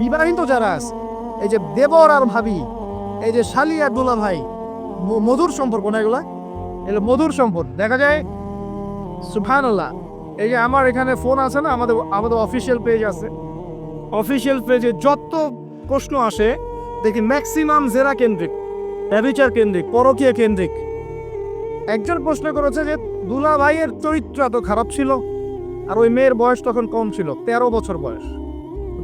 বিবাহিত যারা আছে, এই যে দেবর আর ভাবি, এই যে শালি আর দুলা ভাই মধুর সম্পর্ক না এগুলা? এগুলো মধুর সম্পর্ক। দেখা যায় সুফানুল্লাহ এই যে আমার এখানে ফোন আছে না, আমাদের আমাদের অফিসিয়াল পেজ আছে। অফিসিয়াল পেজে যত প্রশ্ন আসে, দেখি ম্যাক্সিমাম জেরা কেন্দ্রিক ব্যবিচার কেন্দ্রিক, পরকীয় কেন্দ্রিক। একজন প্রশ্ন করেছে যে, দুলা ভাইয়ের চরিত্র এত খারাপ ছিল, আর ওই মেয়ের বয়স তখন কম ছিল, তেরো বছর বয়স।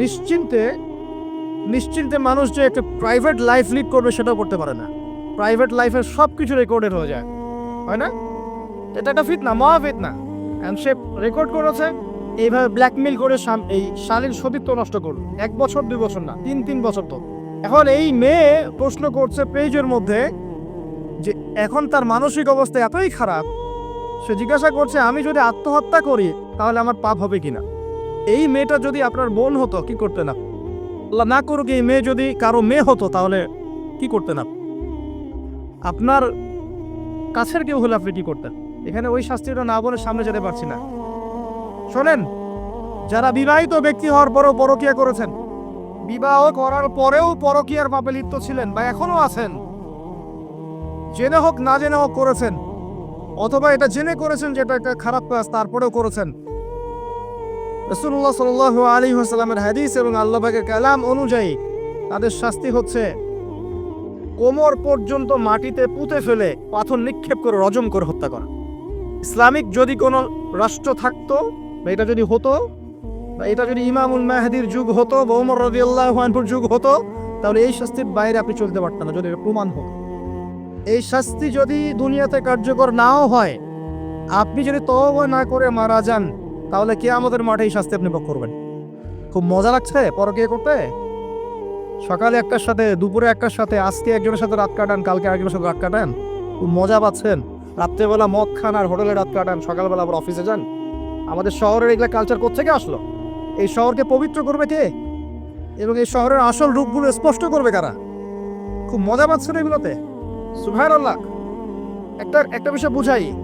নিশ্চিন্তে নিশ্চিন্তে মানুষ যে একটা প্রাইভেট লাইফ লিড করবে সেটাও করতে পারে না। প্রাইভেট লাইফের সব কিছু রেকর্ডেড হয়ে যায়। হয় না? এটা একটা ফিতনা মহা ফিতনা অ্যান্ড সে রেকর্ড করেছে, এইভাবে ব্ল্যাকমেল করে এই শালীর সতীত্ব নষ্ট করল। এক বছর, দুই বছর না, তিন তিন বছর তো। এখন এই মেয়ে প্রশ্ন করছে পেজের মধ্যে যে, এখন তার মানসিক অবস্থা এতই খারাপ, সে জিজ্ঞাসা করছে, আমি যদি আত্মহত্যা করি, তাহলে আমার পাপ হবে কিনা? এই মেয়েটা যদি আপনার বোন হতো, কি করতে না? আল্লাহ না করুক এই মেয়ে যদি কারও মেয়ে হতো, তাহলে কি করতে না? আপনার কাছের কেউ হলে আপনি কি করতেন? এখানে ওই শাস্তিটা না বলে সামনে যেতে পারছি না। শোনেন, যারা বিবাহিত ব্যক্তি হওয়ার পরেও পরকিয়া করেছেন, বিবাহ করার পরেও পরকিয়ার পাপে লিপ্ত ছিলেন বা এখনও আছেন, জেনে হোক না জেনে হোক করেছেন, অথবা এটা জেনে করেছেন যে এটা একটা খারাপ কাজ, তারপরেও করেছেন রসুল্লাহ সাল আলী হাসালামের হাদিস এবং আল্লাহের কালাম অনুযায়ী তাদের শাস্তি হচ্ছে কোমর পর্যন্ত মাটিতে পুঁতে ফেলে পাথর নিক্ষেপ করে রজম করে হত্যা করা। ইসলামিক যদি কোনো রাষ্ট্র থাকতো বা এটা যদি হতো বা এটা যদি ইমামুল মাহাদির যুগ হতো বা ওমর রবি আল্লাহর যুগ হতো, তাহলে এই শাস্তির বাইরে আপনি চলতে পারতেন না যদি প্রমাণ হতো। এই শাস্তি যদি দুনিয়াতে কার্যকর নাও হয়, আপনি যদি তওবা না করে মারা যান তাহলে কে আমাদের মাঠে এই শাস্তি আপনি ভোগ করবেন? খুব মজা লাগছে পরকে করতে? সকালে একটার সাথে, দুপুরে একটার সাথে, আজকে একজনের সাথে রাত কাটান, কালকে আরেকজনের সাথে রাত কাটান? খুব মজা পাচ্ছেন। রাত্রেবেলা মদ খান আর হোটেলে রাত কাটান, সকালবেলা আবার অফিসে যান? আমাদের শহরের এগুলা কালচার কোথেকে আসলো? এই শহরকে পবিত্র করবে কে? এবং এই শহরের আসল রূপগুলো স্পষ্ট করবে কারা? খুব মজা পাচ্ছেন এগুলোতে? সুভার আল্লাহ একটা একটা বিষয় বুঝাই।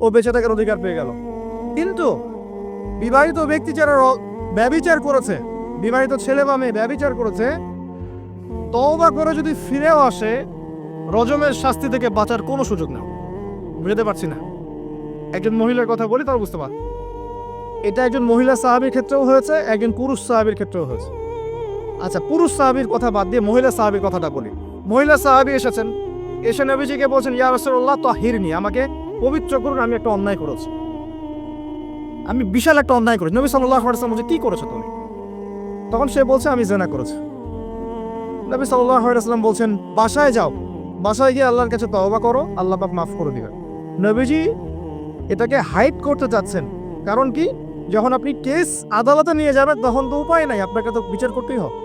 ও বেঁচে থাকার অধিকার পেয়ে গেল। কিন্তু বিবাহিত ব্যক্তি যারা র- ব্যভিচার করেছে, বিবাহিত ছেলে বা মেয়ে ব্যভিচার করেছে, তওবা করে যদি ফিরেও আসে, রজমের শাস্তি থেকে বাঁচার কোনো সুযোগ নেই। বুঝতে পারছি না। একজন মহিলার কথা বলি তার বুঝতে পার এটা একজন মহিলা সাহাবির ক্ষেত্রেও হয়েছে, একজন পুরুষ সাহাবির ক্ষেত্রেও হয়েছে। আচ্ছা পুরুষ সাহাবির কথা বাদ দিয়ে মহিলা সাহাবির কথাটা বলি। মহিলা সাহাবি এসেছেন। এসে নবীজিকে বলছেন, ইয়া রাসূলুল্লাহ, তাহিরনি। আমাকে পবিত্র করুন, আমি একটা অন্যায় করেছি। আমি বিশাল একটা অন্যায় করেছি। নবী সাল্লাল্লাহু আলাইহি ওয়াসাল্লাম বলছে, কি করেছ তুমি? তখন সে বলছে, আমি জেনা করেছি। নবী সাল্লাল্লাহু আলাইহি বলছেন, বাসায় যাও। বাসায় গিয়ে আল্লাহর কাছে তওবা করো, আল্লাহ পাক মাফ করে দিবেন। নবীজি এটাকে হাইড করতে চাচ্ছেন। কারণ কি? যখন আপনি কেস আদালতে নিয়ে যাবেন, তখন তো উপায় নাই। আপনাকে তো বিচার করতেই হবে।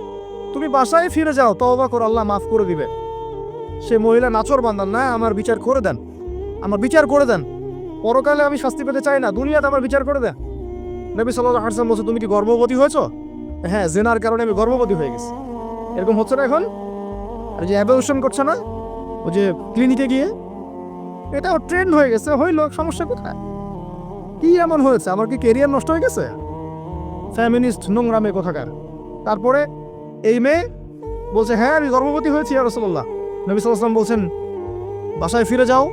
তুমি বাসায় ফিরে যাও, তওবা করো, আল্লাহ মাফ করে দিবে সে মহিলা নাচর বান্দান না, আমার বিচার করে দেন। আমার বিচার করে দেন। পরকালে আমি শাস্তি পেতে চাই না, দুনিয়াতে আমার বিচার করে দেন। নবী সাল্লাহ হাসান বলছে, তুমি কি গর্ভবতী হয়েছো? হ্যাঁ জেনার কারণে আমি গর্ভবতী হয়ে গেছি। এরকম হচ্ছে না এখন? আর যে অ্যাবলিউশন করছে না? ও যে ক্লিনিকে গিয়ে? এটা ট্রেন্ড হয়ে গেছে, হইল, সমস্যা কোথায়? কি এমন হয়েছে? আমার কি কেরিয়ার নষ্ট হয়ে গেছে? ফ্যামিনিস্ট নোংরা মেয়ে কোথাকার? তারপরে এই মেয়ে বলছে হ্যাঁ আমি গর্ভবতী হয়েছি আর রসল্লাহ নবী সাল্লাম বলছেন, বাসায় ফিরে যাও।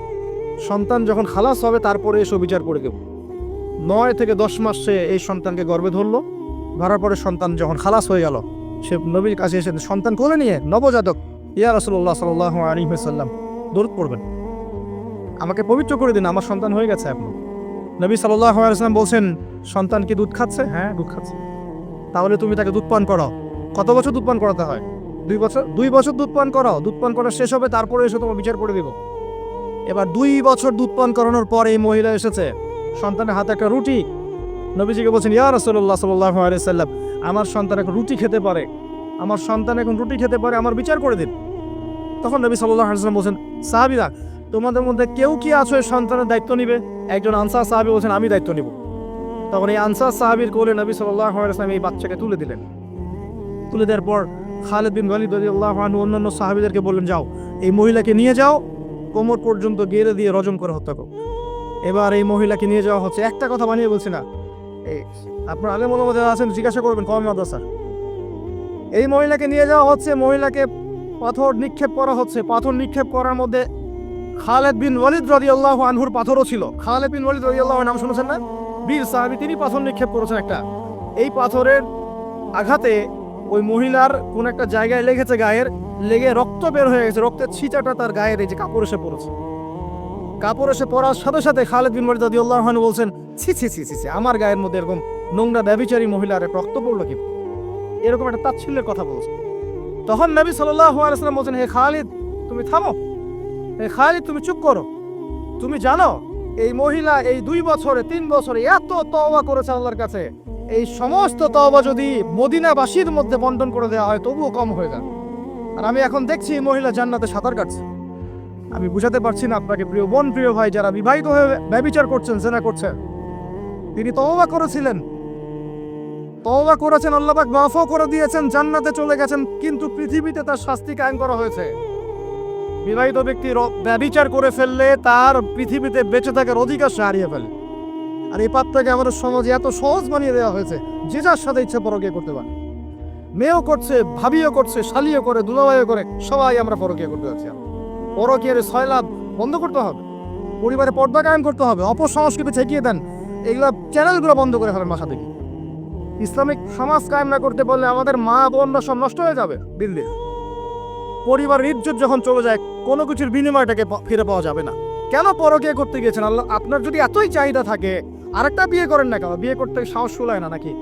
সন্তান যখন খালাস হবে তারপরে এসো বিচার করে দেব। নয় থেকে দশ মাস সে এই সন্তানকে গর্বে ধরলো। ধরার পরে সন্তান যখন খালাস হয়ে গেল সে নবীর কাছে এসে সন্তান কোলে নিয়ে নবজাতক ইয়া রসল্লাহ সাল আলী সাল্লাম দৌড় পড়বেন। আমাকে পবিত্র করে দিন আমার সন্তান হয়ে গেছে এখন। নবী সাল্লাহ আলাইসলাম বলছেন সন্তান কি দুধ খাচ্ছে? হ্যাঁ দুধ খাচ্ছে। তাহলে তুমি তাকে দুধ পান করাও। কত বছর দুধ পান করাতে হয়? দুই বছর দুই বছর দুধ পান করাও। দুধ পান করা শেষ হবে তারপরে এসে তোমার বিচার করে দিব। এবার দুই বছর দুধ পান করানোর পর এই মহিলা এসেছে। সন্তানের হাতে একটা রুটি। নবীজিকে বলছেন, ইয়া রসল্লাহ সাল্লাহ আলাইসাল্লাম আমার সন্তান এখন রুটি খেতে পারে। আমার সন্তান এখন রুটি খেতে পারে, আমার বিচার করে দিন। তখন নবী সাল্লাহ আলাইসাল্লাম বলছেন, সাহাবিরা, তোমাদের মধ্যে কেউ কি আছো সন্তানের দায়িত্ব নিবে? একজন আনসার সাহাবি বলছেন, আমি দায়িত্ব নিব। তখন এই আনসার সাহাবির কোলে নবী সাল্লাহ আলাইসলাম এই বাচ্চাকে তুলে দিলেন। তুলে দেওয়ার পর খালেদ বিন ওয়ালিদ আল্লাহ অন্যান্য সাহাবিদেরকে বললেন, যাও, এই মহিলাকে নিয়ে যাও কোমর পর্যন্ত গেড়ে দিয়ে রজম করে হত্যা করো এবার এই মহিলাকে নিয়ে যাওয়া হচ্ছে। একটা কথা বানিয়ে বলছি না। আপনার আগে মনে মধ্যে আছেন, জিজ্ঞাসা করবেন কম মাদ্রাসা এই মহিলাকে নিয়ে যাওয়া হচ্ছে, মহিলাকে পাথর নিক্ষেপ করা হচ্ছে। পাথর নিক্ষেপ করার মধ্যে খালেদ বিন ওয়ালিদ রাদিয়াল্লাহু আনহুর পাথরও ছিল। খালেদ বিন ওয়ালিদ রাদিয়াল্লাহু নাম শুনেছেন না? বীর সাহাবী, তিনি পাথর নিক্ষেপ করেছেন একটা। এই পাথরের আঘাতে ওই মহিলার কোন একটা জায়গায় লেগেছে গায়ের। লেগে রক্ত বের হয়ে গেছে। রক্তের ছিটাটা তার গায়ের এই যে কাপড় এসে পড়েছে। কাপড় এসে পড়ার সাথে সাথে খালেদ বিন ওয়ালিদ রাদিয়াল্লাহু বলছেন, ছি ছি ছি ছি আমার গায়ের মধ্যে এরকম নোংরা ব্যবিচারী মহিলার রক্ত পড়ল কি? এরকম একটা তাচ্ছিল্যের কথা বলছে। তখন নবী ওয়াসাল্লাম বলছেন, হে খালিদ, তুমি থামো। হে খালিদ, তুমি চুপ করো। তুমি জানো, এই মহিলা এই দুই বছরে, তিন বছরে এত তওবা করেছে আল্লাহর কাছে। এই সমস্ত তওবা যদি মদিনাবাসীর মধ্যে বন্টন করে দেওয়া হয়, তবুও কম হয়ে যাবে। আর আমি এখন দেখছি মহিলা জান্নাতে সাঁতার কাটছে। আমি বুঝাতে পারছি না আপনাকে, প্রিয় বোন, প্রিয় ভাই, যারা বিবাহিত হয়ে ব্যবিচার করছেন সেনা করছেন। তিনি তওবা করেছিলেন। তওবা করেছেন আল্লাহবাক মাফও করে দিয়েছেন, জান্নাতে চলে গেছেন, কিন্তু পৃথিবীতে তার শাস্তি কায়েম করা হয়েছে। বিবাহিত ব্যক্তি র- ব্যভিচার করে ফেললে তার পৃথিবীতে বেঁচে থাকার অধিকার সে হারিয়ে ফেলে। আর এই পাত্রকে আমাদের সমাজে এত সহজ বানিয়ে দেওয়া হয়েছে, যে যার সাথে ইচ্ছা পরকিয়া করতে পারে। মেয়েও করছে, ভাবিও করছে, শালিও করে, দুলাভাইও করে, সবাই আমরা পরকিয়া করতে যাচ্ছি পরকিয়ার ছয় লাভ বন্ধ করতে হবে। পরিবারে পর্দা কায়েম করতে হবে, অপসংস্কৃতি ঠেকিয়ে দেন। এগুলা চ্যানেলগুলো বন্ধ করে ফেলেন বাসা থেকে। ইসলামিক সমাজ কায়েম না করতে পারলে আমাদের মা বোনরা সব নষ্ট হয়ে যাবে, দিল্লি। পরিবার ইজ্জত যখন চলে যায়, কোনো কিছুর বিনিময়টাকে ফিরে পাওয়া যাবে না। কেন পরকিয়া করতে গিয়েছেন? আল্লাহ, আপনার যদি এতই চাহিদা থাকে, আরেকটা বিয়ে করেন না কেন? বিয়ে করতে সাহস কুলায় না নাকি?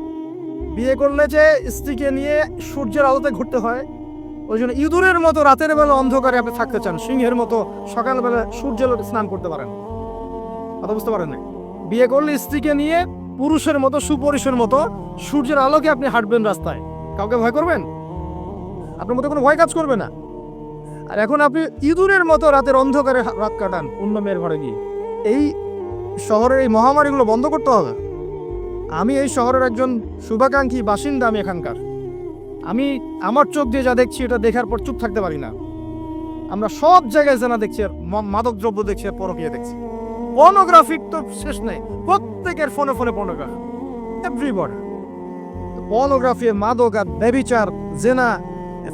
বিয়ে করলে যে স্ত্রীকে নিয়ে সূর্যের আলোতে ঘুরতে হয়, ওই জন্য ইঁদুরের মতো রাতের বেলা অন্ধকারে আপনি থাকতে চান, সিংহের মতো সকালবেলা সূর্যের স্নান করতে পারেন। কথা বুঝতে পারেন না বিয়ে করলে স্ত্রীকে নিয়ে পুরুষের মতো, সুপুরুষের মতো সূর্যের আলোকে আপনি হাঁটবেন রাস্তায়। কাউকে ভয় করবেন? আপনার মধ্যে কোনো ভয় কাজ করবে না। আর এখন আপনি ইঁদুরের মতো রাতের অন্ধকারে রাত কাটান অন্য মেয়ের ঘরে গিয়ে। এই শহরের এই মহামারীগুলো বন্ধ করতে হবে। আমি এই শহরের একজন শুভাকাঙ্ক্ষী বাসিন্দা আমি এখানকার। আমি আমার চোখ দিয়ে যা দেখছি, এটা দেখার পর চুপ থাকতে পারি না। আমরা সব জায়গায় জানা দেখছি, আর ম- মাদক দ্রব্য দেখছি, আর পরকীয়া দেখছি। পর্নোগ্রাফিক তো শেষ নেই। প্রত্যেকের ফোনে ফোনে পর্নোগ্রাফি এভরিবডি পর্নোগ্রাফি মাদক আর ব্যবিচার, জেনা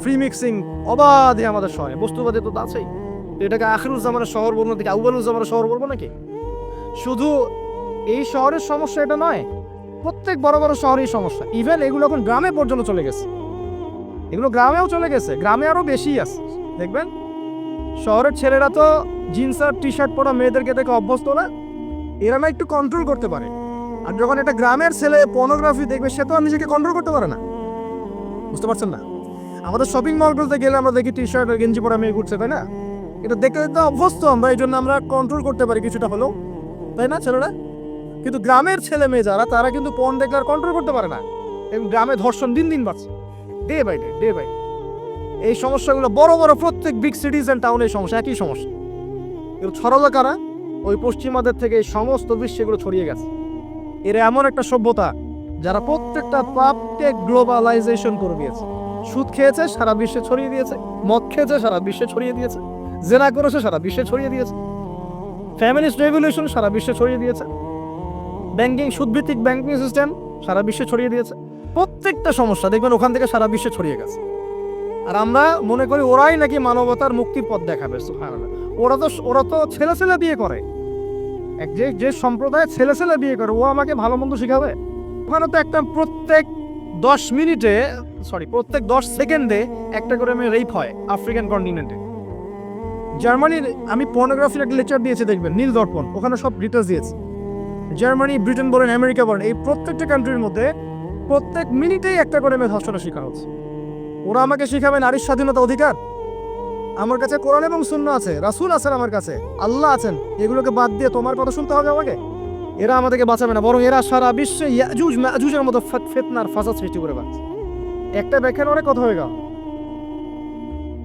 ফ্রি মিক্সিং অবাধে আমাদের শহরে বস্তুবাদী তো আছেই। এটাকে আখরুজ্জামানের শহর বলব নাকি আউবালুজ্জামানের শহর বলব নাকি? শুধু এই শহরের সমস্যা এটা নয় প্রত্যেক বড় বড় শহরেই সমস্যা। ইভেন এগুলো এখন গ্রামে পর্যন্ত চলে গেছে। এগুলো গ্রামেও চলে গেছে। গ্রামে আরও বেশি আছে। দেখবেন? শহরের ছেলেরা তো জিন্স আর টি শার্ট পরা মেয়েদেরকে দেখে অভ্যস্ত না। এরা না একটু কন্ট্রোল করতে পারে। আর যখন একটা গ্রামের ছেলে পর্নোগ্রাফি দেখবে, সে তো আর নিজেকে কন্ট্রোল করতে পারে না। বুঝতে পারছেন না? আমাদের শপিং মলগুলোতে গেলে আমরা দেখি টি শার্ট গেঞ্জি পরা মেয়ে ঘুরছে, তাই না? এটা দেখতে দেখতে অভ্যস্ত আমরা এই জন্য আমরা কন্ট্রোল করতে পারি কিছুটা হলেও। তাই না, ছেলেরা? কিন্তু গ্রামের ছেলে মেয়ে যারা, তারা কিন্তু পণ দেখলে আর কন্ট্রোল করতে পারে না। এবং গ্রামে ধর্ষণ দিন দিন বাড়ছে। Day by day day by এই সমস্যাগুলো বড় বড় প্রত্যেক বিগ সিটিজ অ্যান্ড টাউনের সমস্যা, একই সমস্যা। এগুলো ছড়ালো কারা? ওই পশ্চিমাদের থেকে এই সমস্ত বিশ্বে এগুলো ছড়িয়ে গেছে। এর এমন একটা সভ্যতা যারা প্রত্যেকটা পাপকে গ্লোবালাইজেশন করে দিয়েছে। সুদ খেয়েছে, সারা বিশ্বে ছড়িয়ে দিয়েছে। মদ খেয়েছে, সারা বিশ্বে ছড়িয়ে দিয়েছে। জেনা করেছে, সারা বিশ্বে ছড়িয়ে দিয়েছে। ফ্যামিলিস্ট রেভলিউশন সারা বিশ্বে ছড়িয়ে দিয়েছে। ব্যাংকিং, সুদভিত্তিক ব্যাংকিং সিস্টেম সারা বিশ্বে ছড়িয়ে দিয়েছে। প্রত্যেকটা সমস্যা দেখবেন ওখান থেকে সারা বিশ্বে ছড়িয়ে গেছে। আর আমরা মনে করি ওরাই নাকি মানবতার মুক্তির পথ দেখাবে। ওরা তো ওরা তো ছেলে ছেলে বিয়ে করে। এক যে যে সম্প্রদায় ছেলে ছেলে বিয়ে করে, ও আমাকে ভালো মন্দ শিখাবে? ওখানে তো একটা প্রত্যেক দশ মিনিটে সরি প্রত্যেক দশ সেকেন্ডে একটা করে মেয়ে রেপ হয় আফ্রিকান কন্টিনেন্টে জার্মানির, আমি পর্নোগ্রাফির একটা লেকচার দিয়েছি, দেখবেন, নীল দর্পণ, ওখানে সব ডিটেলস দিয়েছে। জার্মানি, ব্রিটেন বলেন, আমেরিকা বলেন, এই প্রত্যেকটা কান্ট্রির মধ্যে প্রত্যেক মিনিটেই একটা করে মেয়ে ধর্ষণের শিকার হচ্ছে। ওরা আমাকে শিখাবে নারীর স্বাধীনতা অধিকার। আমার কাছে কোরআন এবং শূন্য আছে, রাসূল আছেন আমার কাছে, আল্লাহ আছেন। এগুলোকে বাদ দিয়ে তোমার কথা শুনতে হবে আমাকে? এরা আমাদেরকে বাঁচাবে না, বরং এরা সারা বিশ্বে ইয়াজুজ মাজুজের মতো ফেত- ফেতনার ফাসাদ সৃষ্টি করে বাঁচছে একটা ব্যাখ্যান অনেক কথা হয়ে গেল।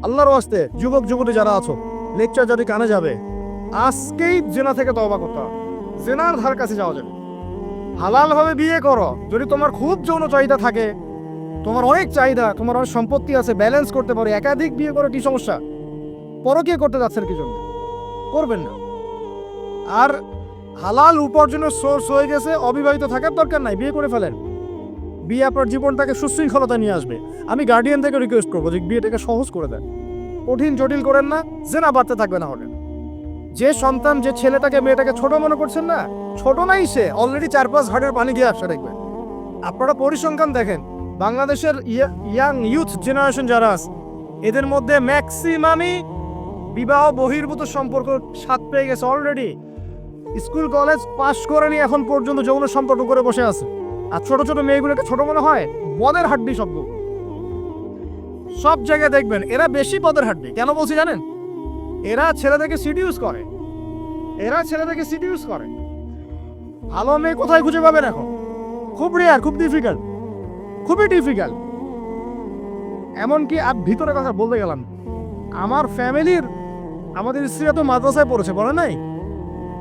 আল্লাহর ওয়াস্তে যুবক যুবতী যারা আছো লেকচার যদি কানে যাবে, আজকেই জেনা থেকে তওবা করতে হবে। জেনার ধার কাছে যাওয়া যাবে। হালালভাবে বিয়ে করো। যদি তোমার খুব যৌন চাহিদা থাকে, তোমার অনেক চাহিদা, তোমার অনেক সম্পত্তি আছে ব্যালেন্স করতে পারো, একাধিক বিয়ে করো, কি সমস্যা? পরকীয় করতে যাচ্ছেন কি জন্য? করবেন না। আর হালাল উপার্জনের সোর্স হয়ে গেছে, অবিবাহিত থাকার দরকার নাই, বিয়ে করে ফেলেন। বিয়ে আপনার জীবনটাকে সুশৃঙ্খলতা নিয়ে আসবে। আমি গার্ডিয়ান থেকে রিকোয়েস্ট করব যে বিয়েটাকে সহজ করে দেন। কঠিন, জটিল করেন না, জেনা বাড়তে থাকবে না হলে। যে সন্তান, যে ছেলেটাকে, মেয়েটাকে ছোট মনে করছেন না? ছোট নাই সে অলরেডি চার পাঁচ ঘাটের পানি গিয়ে আসছে, দেখবেন। আপনারা পরিসংখ্যান দেখেন, বাংলাদেশের ইয়াং ইউথ জেনারেশন যারা আছে, এদের মধ্যে ম্যাক্সিমামই বিবাহ বহির্ভূত সম্পর্ক স্বাদ পেয়ে গেছে অলরেডি স্কুল, কলেজ পাশ করে নিয়ে এখন পর্যন্ত যৌন সম্পর্ক করে বসে আছে। আর ছোট ছোট মেয়েগুলোকে ছোট মনে হয় বদের হাড্ডি শব্দ। সব জায়গায় দেখবেন, এরা বেশি পদের হাড্ডি। কেন বলছি জানেন? এরা ছেলেদেরকে সিডিউস করে। এরা ছেলেদেরকে সিডিউস করে। ভালো মেয়ে কোথায় খুঁজে পাবেন এখন খুব রেয়ার খুব ডিফিকাল্ট খুবই ডিফিকাল্ট এমনকি আর ভিতরে কথা বলতে গেলাম, আমার ফ্যামিলির, আমাদের স্ত্রীরা তো মাদ্রাসায় পড়েছে, বলে নাই?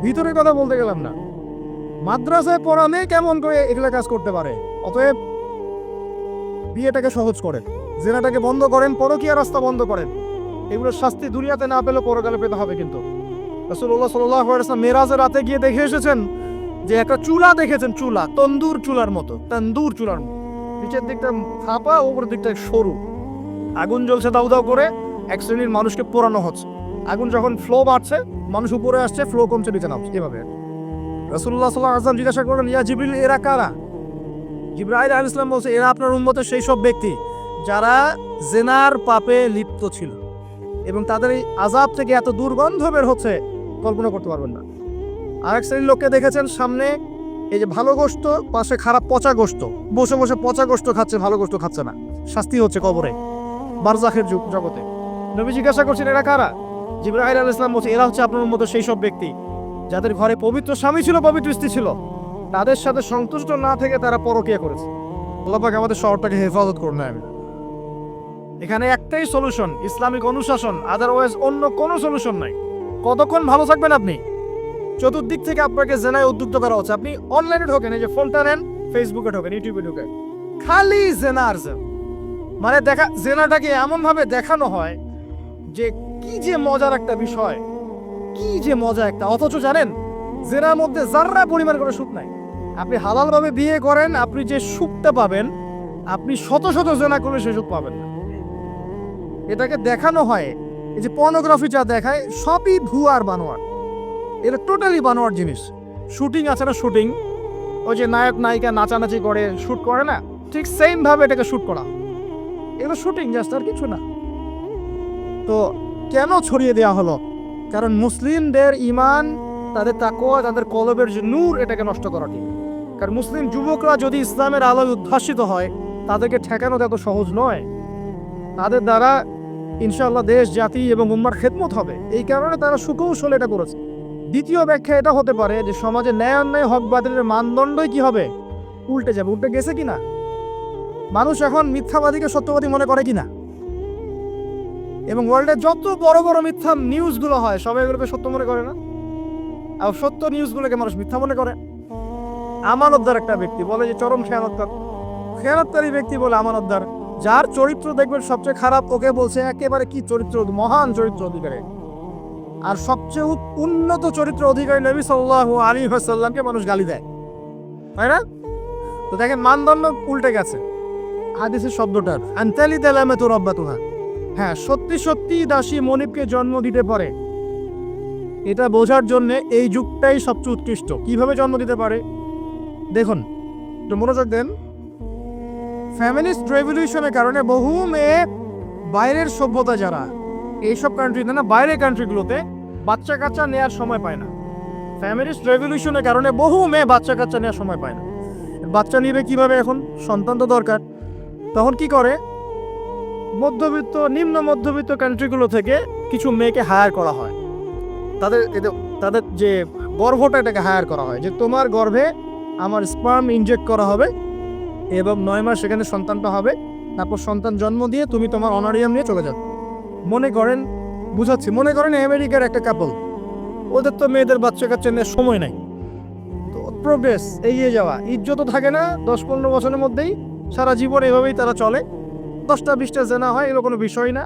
ভিতরে কথা বলতে গেলাম না। মাদ্রাসায় পড়া মেয়ে কেমন করে এগুলো কাজ করতে পারে? অতএব বিয়েটাকে সহজ করেন, জেনাটাকে বন্ধ করেন, পরকীয়া রাস্তা বন্ধ করেন। এগুলোর শাস্তি দুনিয়াতে না পেলে পরকালে পেতে হবে কিন্তু। রসুল্লাহ সাল্লাম মেরাজের রাতে গিয়ে দেখে এসেছেন যে একটা চুলা দেখেছেন, চুলা, তন্দুর চুলার মতো, তন্দুর চুলার মতো। নিচের দিকটা ফাঁপা, উপরের দিকটা সরু। আগুন জ্বলছে দাউ দাউ করে, এক শ্রেণির মানুষকে পোড়ানো হচ্ছে। আগুন যখন ফ্লো বাড়ছে, মানুষ উপরে আসছে ফ্লো কমছে, নিচে নামছে, এভাবে। রসুল্লাহ সাল্লাহ আসলাম জিজ্ঞাসা করলেন, ইয়া জিবরিল, এরা কারা? জিব্রাহিল আল ইসলাম বলছে, এরা আপনার উন্মতের সেই সব ব্যক্তি যারা জেনার পাপে লিপ্ত ছিল। এবং তাদের এই আজাব থেকে এত দুর্গন্ধ বের হচ্ছে, কল্পনা করতে পারবেন না। আরেক শ্রেণির লোককে দেখেছেন সামনে, এই যে ভালো গোস্ত পাশে খারাপ পচা গোস্ত বসে বসে পচা গোস্ত খাচ্ছে, ভালো গোস্ত খাচ্ছে না। শাস্তি হচ্ছে কবরে, বারজাখের যুগ, জগতে। নবী জিজ্ঞাসা করছেন, এরা কারা? জিব্রাহিল আল ইসলাম বলছে, এরা হচ্ছে আপনার মতো সেই সব ব্যক্তি, যাদের ঘরে পবিত্র স্বামী ছিল, পবিত্র স্ত্রী ছিল। তাদের সাথে সন্তুষ্ট না থেকে তারা পরকিয়া করেছে। আল্লাহ আমাদের শহরটাকে হেফাজত করুন আমি এখানে একটাই সলিউশন ইসলামিক অনুশাসন। আদারওয়াইজ অন্য কোনো সলিউশন নাই। কতক্ষণ ভালো থাকবেন আপনি? চতুর্দিক থেকে আপনাকে জেনায় উদ্যুক্ত করা হচ্ছে। আপনি অনলাইনে ঢোকেন, এই যে ফোনটা নেন ফেসবুকে ঢোকেন ইউটিউবে ঢোকেন। খালি জেনা। আর মানে দেখা, জেনাটাকে এমন ভাবে দেখানো হয় যে কি যে মজার একটা বিষয়, কি যে মজা একটা। অথচ জানেন, জেনার মধ্যে যার্রা পরিমাণ করে সুখ নাই। আপনি হালালভাবে বিয়ে করেন, আপনি যে সুখটা পাবেন, আপনি শত শত জেনা করে সে সুখ পাবেন না। এটাকে দেখানো হয়। এই যে পর্নোগ্রাফি যা দেখায়, সবই ভুয়ার বানোয়ার এটা টোটালি বানোয়ার জিনিস। শুটিং আছে না শুটিং ওই যে নায়ক, নায়িকা নাচানাচি করে শ্যুট করে না? ঠিক সেম ভাবে এটাকে শ্যুট করা। এগুলো শুটিং জাস্ট আর কিছু না। তো কেন ছড়িয়ে দেওয়া হলো? কারণ মুসলিমদের ইমান, তাদের তাকোয়া তাদের কলবের যে নূর, এটাকে নষ্ট করা ঠিক। কারণ মুসলিম যুবকরা যদি ইসলামের আলোয় উদ্ভাসিত হয়, তাদেরকে ঠেকানো এত সহজ নয়। তাদের দ্বারা ইনশাআল্লাহ দেশ, জাতি এবং উম্মার খেদমত হবে। এই কারণে তারা সুকৌশল এটা করেছে। দ্বিতীয় ব্যাখ্যা এটা হতে পারে যে সমাজে ন্যায় অন্যায়, হক বাতিলের মানদণ্ডই কি হবে? উল্টে যাবে। উল্টে গেছে কিনা? মানুষ এখন মিথ্যাবাদীকে সত্যবাদী মনে করে কিনা? এবং ওয়ার্ল্ডের যত বড় বড় মিথ্যা নিউজগুলো হয় সবাই এগুলোকে সত্য মনে করে না? আর সত্য নিউজগুলোকে মানুষ মিথ্যা মনে করে? আমানতদার একটা ব্যক্তি বলে যে, চরম খেয়ানতদার খেয়ানতকারী ব্যক্তি বলে আমানতদার যার চরিত্র দেখবেন সবচেয়ে খারাপ, ওকে বলছে একেবারে কি চরিত্র? মহান চরিত্র অধিকারী। আর সবচেয়ে উন্নত চরিত্র অধিকারী নবী সাল্লাহ আলী সাল্লামকে মানুষ গালি দেয়। তাই না? তো দেখেন মানদণ্ড উল্টে গেছে। হাদিসের শব্দটার আন্তালি তেলামে তো রব্বা তুহা হ্যাঁ সত্যি সত্যি দাসী মনিবকে জন্ম দিতে পারে। এটা বোঝার জন্য এই যুগটাই সবচেয়ে উৎকৃষ্ট। কীভাবে জন্ম দিতে পারে? দেখুন, একটু মনোযোগ দেন। ফ্যামিলিস্ট রেভলিউশনের কারণে বহু মেয়ে বাইরের সভ্যতা যারা, এইসব কান্ট্রিতে না, বাইরের কান্ট্রিগুলোতে বাচ্চা কাচ্চা নেওয়ার সময় পায় না। ফ্যামিলিস্ট রেভলিউশনের কারণে বহু মেয়ে বাচ্চা কাচ্চা নেওয়ার সময় পায় না। বাচ্চা নিবে কীভাবে এখন? সন্তান তো দরকার। তখন কি করে? মধ্যবিত্ত, নিম্ন মধ্যবিত্ত কান্ট্রিগুলো থেকে কিছু মেয়েকে হায়ার করা হয়। তাদের তাদের যে গর্ভটা এটাকে হায়ার করা হয় যে তোমার গর্ভে আমার স্পার্ম ইনজেক্ট করা হবে এবং নয় মাস সেখানে সন্তানটা হবে। তারপর সন্তান জন্ম দিয়ে তুমি তোমার অনারিয়াম নিয়ে চলে যাবে মনে করেন, বুঝাচ্ছি, মনে করেন আমেরিকার একটা কাপল ওদের তো মেয়েদের বাচ্চা কাচ্চা নেওয়ার সময় নাই। তো প্রোগ্রেস এগিয়ে যাওয়া। ইজ্জতও থাকে না, দশ পনেরো বছরের মধ্যেই সারা জীবন এভাবেই তারা চলে। দশটা, বিশটা জেনা হয়, এগুলো কোনো বিষয় না।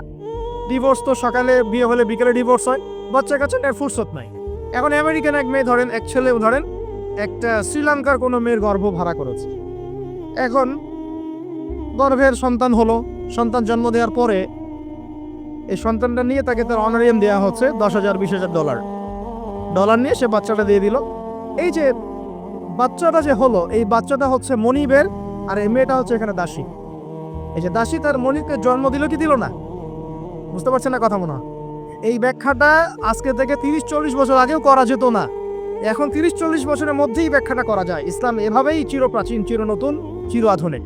ডিভোর্স তো সকালে বিয়ে হলে বিকেলে ডিভোর্স হয়। বাচ্চা কাচ্চা নেওয়ার ফুরসত নাই। এখন আমেরিকান এক মেয়ে ধরেন, এক ছেলে ধরেন, একটা শ্রীলঙ্কার কোনো মেয়ের গর্ভ ভাড়া করেছে। এখন গর্ভের সন্তান হলো, সন্তান জন্ম দেওয়ার পরে এই সন্তানটা নিয়ে তাকে তার অনারিয়াম দেওয়া হচ্ছে দশ হাজার, বিশ হাজার ডলার ডলার নিয়ে সে বাচ্চাটা দিয়ে দিল। এই যে বাচ্চাটা যে হলো, এই বাচ্চাটা হচ্ছে মনিবের আর এই মেয়েটা হচ্ছে এখানে দাসী। এই যে দাসী তার মনিবকে জন্ম দিল কি দিল না? বুঝতে পারছেন না কথা মনে হয়? এই ব্যাখ্যাটা আজকে থেকে তিরিশ, চল্লিশ বছর আগেও করা যেত না। এখন তিরিশ চল্লিশ বছরের মধ্যেই ব্যাখ্যাটা করা যায়। ইসলাম এভাবেই চিরপ্রাচীন চির নতুন চির আধুনিক